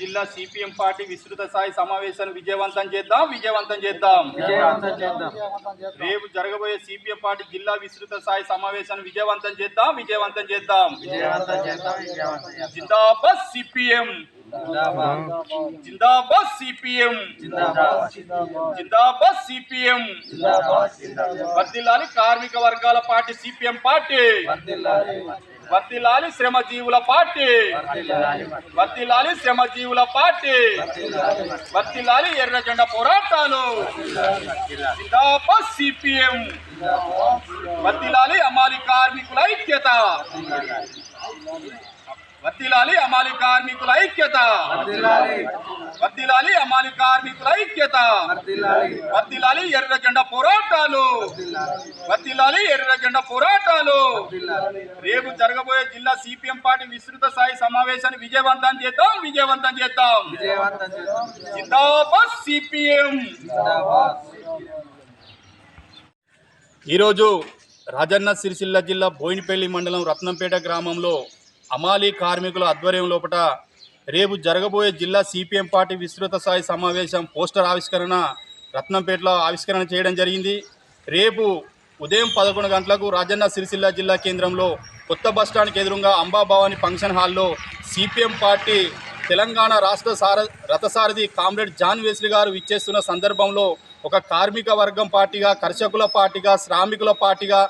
జిల్లా CPM party విస్తృత స్థాయి సమావేశాన్ని విజయవంతం చేద్దాం విజయవంతం చేద్దాం. విజయవంతం చేద్దాం. రేపు జరగబోయే సిపిఎం పార్టీ జిల్లా విస్తృత స్థాయి సమావేశాన్ని విజయవంతం చేద్దాం విజయవంతం చేద్దాం. జిందాబాద్ సిపిఎం. జిందాబాద్. జిందాబాద్ సిపిఎం. జిందాబాద్. సిపిఎం. వర్దిల్లాలి కార్మిక వర్గాల పార్టీ సిపిఎం పార్టీ. వర్దిల్లాలి శ్రమజీవుల పార్టీ. వర్దిల్లాలి శ్రమజీవుల పార్టీ. వర్దిల్లాలి ఎర్ర జెండా పోరాటాలు. సిపిఎం. వర్దిల్లాలి అమాలి కార్మికుల ఐక్యత. వర్దిల్లాలి అమాలి కార్మికుల ఐక్యత. వర్దిల్లాలి అమాలి కార్మికుల ఐక్యత. వర్దిల్లాలి ఎర్ర జెండా పోరాటాలు. వర్దిల్లాలి ఎర్ర జెండా పోరాటాలు. రేపు జరగబోయే జిల్లా సిపిఎం పార్టీ విస్తృత స్థాయి సమావేశాన్ని విజయవంతం చేద్దాం విజయవంతం చేద్దాం. జిందాబాద్ సిపిఎం. ఈరోజు రాజన్న సిరిసిల్ల జిల్లా బోయినపల్లి మండలం రత్నంపేట గ్రామంలో అమాలీ కార్మికుల ఆధ్వర్యం లోపల రేపు జరగబోయే జిల్లా సిపిఎం పార్టీ విస్తృత స్థాయి సమావేశం పోస్టర్ ఆవిష్కరణ రత్నంపేటలో ఆవిష్కరణ చేయడం జరిగింది. రేపు ఉదయం పదకొండు గంటలకు రాజన్న సిరిసిల్ల జిల్లా కేంద్రంలో కొత్త బస్టాండ్కి ఎదురుగా అంబాభవాని ఫంక్షన్ హాల్లో సిపిఎం పార్టీ తెలంగాణ రాష్ట్ర సార రథసారథి కామ్రేడ్ జాన్ వేస్లీ గారు ఇచ్చేస్తున్న సందర్భంలో ఒక కార్మిక వర్గం పార్టీగా కర్షకుల పార్టీగా శ్రామికుల పార్టీగా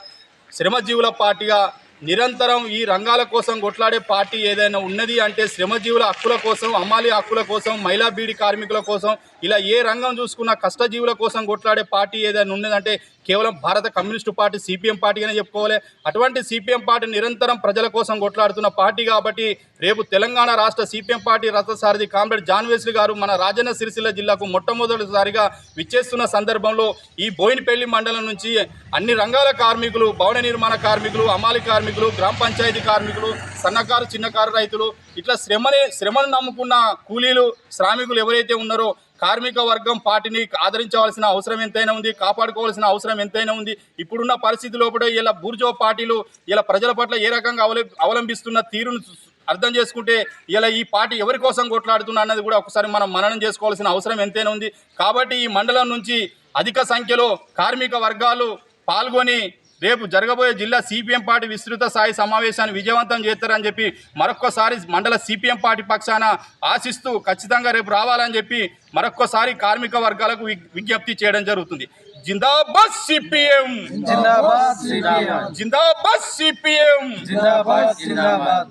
శ్రమజీవుల పార్టీగా నిరంతరం ఈ రంగాల కోసం కొట్లాడే పార్టీ ఏదైనా ఉన్నది అంటే శ్రమజీవుల హక్కుల కోసం అమ్మాలి హక్కుల కోసం మహిళా బీడి కార్మికుల కోసం ఇలా ఏ రంగం చూసుకున్న కష్టజీవుల కోసం కొట్లాడే పార్టీ ఏదైనా ఉన్నదంటే కేవలం భారత కమ్యూనిస్టు పార్టీ సిపిఎం పార్టీగానే చెప్పుకోవాలి. అటువంటి సిపిఎం పార్టీ నిరంతరం ప్రజల కోసం కొట్లాడుతున్న పార్టీ కాబట్టి రేపు తెలంగాణ రాష్ట్ర సిపిఎం పార్టీ రథసారథి కామ్రేడ్ జాన్ వెస్లీ గారు మన రాజన్న సిరిసిల్ల జిల్లాకు మొట్టమొదటిసారిగా విచ్చేస్తున్న సందర్భంలో ఈ బోయినపల్లి మండలం నుంచి అన్ని రంగాల కార్మికులు భవన నిర్మాణ కార్మికులు అమాలి కార్మికులు గ్రామ పంచాయతీ కార్మికులు సన్నకారు చిన్నకారు రైతులు ఇట్లా శ్రమని శ్రమను నమ్ముకున్న కూలీలు శ్రామికులు ఎవరైతే ఉన్నారో కార్మిక వర్గం పార్టీని ఆదరించవలసిన అవసరం ఎంతైనా ఉంది కాపాడుకోవాల్సిన అవసరం ఎంతైనా ఉంది. ఇప్పుడున్న పరిస్థితి లోపల ఇలా బూర్జో పార్టీలు ఇలా ప్రజల పట్ల ఏ రకంగా అవల అవలంబిస్తున్న తీరును అర్థం చేసుకుంటే ఇలా ఈ పార్టీ ఎవరి కోసం కొట్లాడుతున్నా అన్నది కూడా ఒకసారి మనం మననం చేసుకోవాల్సిన అవసరం ఎంతైనా ఉంది. కాబట్టి ఈ మండలం నుంచి అధిక సంఖ్యలో కార్మిక వర్గాలు పాల్గొని రేపు జరగబోయే జిల్లా సిపిఎం పార్టీ విస్తృత స్థాయి సమావేశాన్ని విజయవంతం చేస్తారని చెప్పి మరొక్కసారి మండల సిపిఎం పార్టీ పక్షాన ఆశిస్తూ ఖచ్చితంగా రేపు రావాలని చెప్పి మరొక్కసారి కార్మిక వర్గాలకు విజ్ఞప్తి చేయడం జరుగుతుంది. జిందాబాద్ సిపిఎం! జిందాబాద్ సిపిఎం! జిందాబాద్ సిపిఎం! జిందాబాద్ జిందాబాద్!